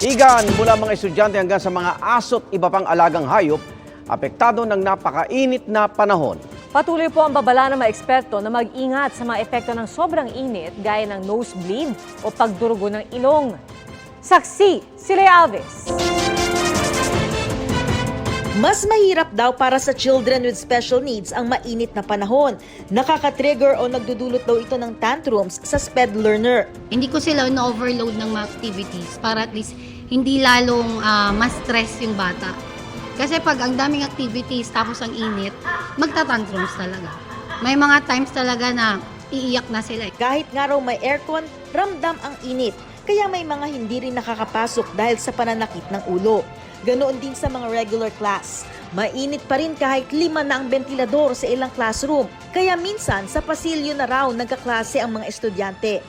Igan mula mga estudyante hanggang sa mga aso't iba pang alagang hayop, apektado ng napakainit na panahon. Patuloy po ang babala ng mga eksperto na mag-ingat sa mga epekto ng sobrang init gaya ng nosebleed o pagdurugo ng ilong. Saksi, si Lea Alves. Mas mahirap daw para sa children with special needs ang mainit na panahon. Nakaka-trigger o nagdudulot daw ito ng tantrums sa SPED learner. Hindi ko sila na-overload ng mga activities para at least hindi lalong ah, ma-stress yung bata. Kasi pag ang daming activities tapos ang init, magtatantrums talaga. May mga times talaga na iiyak na sila. Kahit nga raw may aircon, ramdam ang init. Kaya may mga hindi rin nakakapasok dahil sa pananakit ng ulo. Ganoon din sa mga regular class. Mainit pa rin kahit lima na ang ventilador sa ilang classroom. Kaya minsan sa pasilyo na raw nagkaklase ang mga estudyante.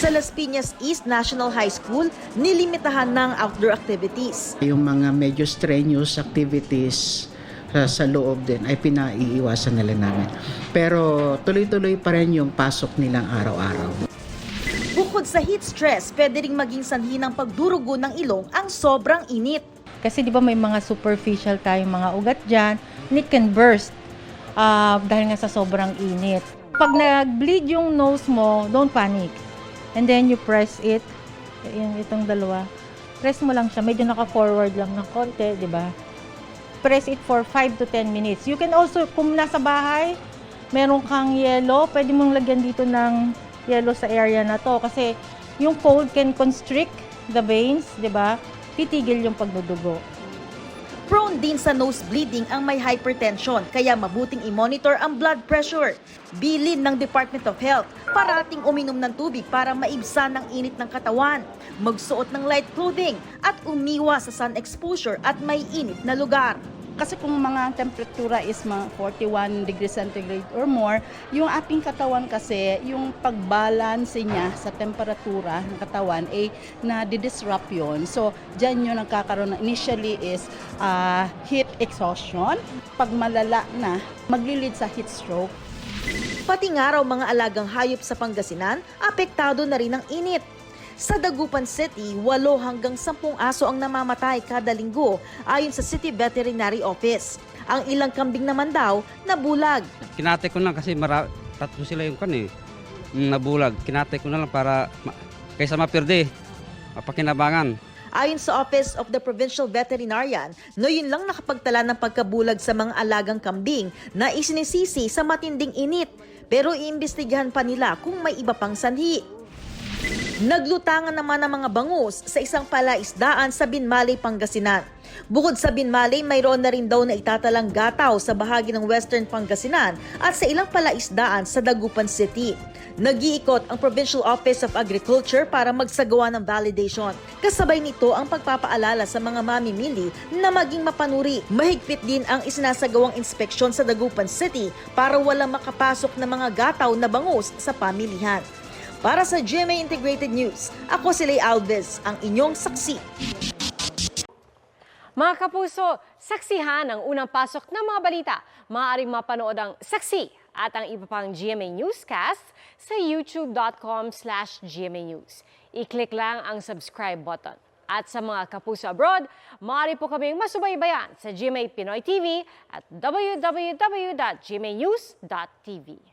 Sa Las Piñas East National High School, nilimitahan ng outdoor activities. Yung mga medyo strenuous activities sa, sa loob din ay pinaiiwasan nila namin. Pero tuloy-tuloy pa rin yung pasok nilang araw-araw. Sa heat stress, pwede ring maging sanhi ng pagdurugo ng ilong ang sobrang init. Kasi di ba may mga superficial tayong mga ugat dyan, and it can burst ah, dahil nga sa sobrang init. Pag nag-bleed yung nose mo, don't panic. And then you press it, yung itong dalawa. Press mo lang siya, medyo naka-forward lang ng konti, di ba? Press it for 5 to 10 minutes. You can also, kung nasa bahay, meron kang yellow, pwede mong lagyan dito ng yellow sa area na to. Kasi yung cold can constrict the veins, di ba? Titigil yung pagdudugo. Prone din sa nose bleeding ang may hypertension, kaya mabuting i-monitor ang blood pressure. Bilin ng Department of Health, parating uminom ng tubig para maibsan ang init ng katawan, magsuot ng light clothing, at umiwas sa sun exposure at may init na lugar. Kasi kung mga temperatura is mga 41 degrees centigrade or more, yung ating katawan kasi, yung pagbalance niya sa temperatura ng katawan ay na-disrupt yun. So, dyan yung nagkakaroon na initially is ah, heat exhaustion. Pag malala na, maglilid sa heat stroke. Pati nga raw mga alagang hayop sa Pangasinan, apektado na rin ng init. Sa Dagupan City, 8 hanggang 10 aso ang namamatay kada linggo ayon sa City Veterinary Office. Ang ilang kambing naman daw nabulag. kinate ko na kasi mara, tatlo sila yung kan eh. Mm, Nabulag. Kinate ko na lang para ma- kaysa mapirde. Mapakinabangan. Ayon sa Office of the Provincial Veterinarian, no yun lang nakapagtala ng pagkabulag sa mga alagang kambing na isinisisi sa matinding init. Pero iimbestigahan pa nila kung may iba pang sanhi. Naglutangan naman ang mga bangus sa isang palaisdaan sa Binmalay, Pangasinan. Bukod sa Binmalay, mayroon na rin daw na itatalang gataw sa bahagi ng Western Pangasinan at sa ilang palaisdaan sa Dagupan City. Nag-iikot ang Provincial Office of Agriculture para magsagawa ng validation. Kasabay nito ang pagpapaalala sa mga mamimili na maging mapanuri. Mahigpit din ang isinasagawang inspeksyon sa Dagupan City para walang makapasok na mga gataw na bangus sa pamilihan. Para sa GMA Integrated News, ako si Lay Alves, ang inyong saksi. Mga kapuso, saksihan ang unang pasok ng mga balita. Maaaring mapanood ang saksi at ang iba pang GMA Newscast sa youtube.com slash GMA News. I-click lang ang subscribe button. At sa mga kapuso abroad, maaari po kaming masubaybayan sa GMA Pinoy TV at www.gmanews.tv.